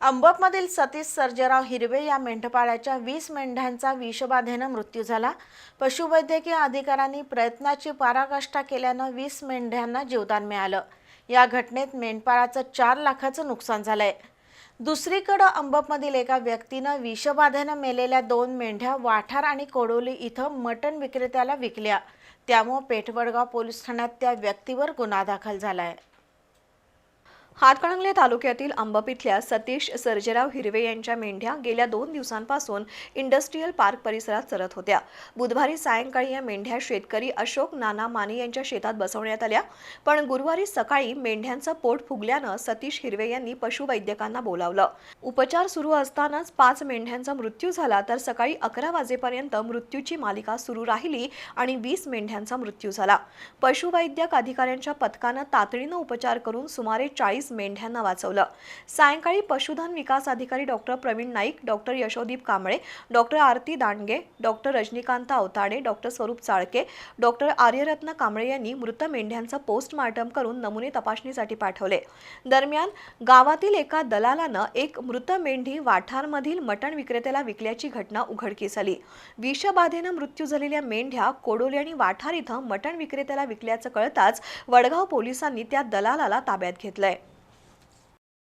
अंबपमधील सतीश सर्जेराव हिरवे या मेंढपाळाच्या वीस मेंढ्यांचा विषबाधेनं मृत्यू झाला. पशुवैद्यकीय अधिकाऱ्यांनी प्रयत्नाची पाराकाष्ठा केल्यानं वीस मेंढ्यांना जीवदान मिळालं. या घटनेत मेंढपाळाचं चार लाखाचं नुकसान झालंय. दुसरीकडं अंबपमधील एका व्यक्तीनं विषबाधेनं मेलेल्या दोन मेंढ्या वाठार आणि कोडोली इथं मटण विक्रेत्याला विकल्या. त्यामुळं पेठवडगाव पोलीस ठाण्यात त्या व्यक्तीवर गुन्हा दाखल झाला आहे हातकणंगले तालुक्यातील अंबप इथल्या सतीश सर्जेराव हिरवे यांच्या मेंढ्या गेल्या दोन दिवसांपासून इंडस्ट्रीयल पार्क परिसरात चरत होत्या. बुधवारी सायंकाळी या मेंढ्या शेतकरी अशोक नाना माने यांच्या शेतात बसवण्यात आल्या. पण गुरुवारी सकाळी मेंढ्यांचं पोट फुगल्यानं सतीश हिरवे यांनी पशुवैद्यकांना बोलावलं. उपचार सुरू असतानाच पाच मेंढ्यांचा मृत्यू झाला तर सकाळी अकरा वाजेपर्यंत मृत्यूची मालिका सुरू राहिली आणि वीस मेंढ्यांचा मृत्यू झाला. पशुवैद्यक अधिकाऱ्यांच्या पथकानं तातडीनं उपचार करून सुमारे चाळीस मेंढ्यांना वाचवलं. सायंकाळी पशुधन विकास अधिकारी doctor Pravin Naik doctor Yashodeep Kamble doctor Aarti Dandge doctor Rajnikant Avtade doctor Swaroop Chalke doctor आर्यरत्न Kamble यांनी मृत मेंढ्यांचं पोस्टमार्टम करून नमुने तपासणीसाठी पाठवले. दरम्यान गावातील एका दलालानं एक मृत मेंढी वाठारमधील मटण विक्रेत्याला विकल्याची घटना उघडकीस आली. विषबाधेनं मृत्यू झालेल्या मेंढ्या कोडोली आणि वाठार इथं मटण विक्रेत्याला विकल्याचं कळताच वडगाव पोलिसांनी त्या दलालाला ताब्यात घेतलंय.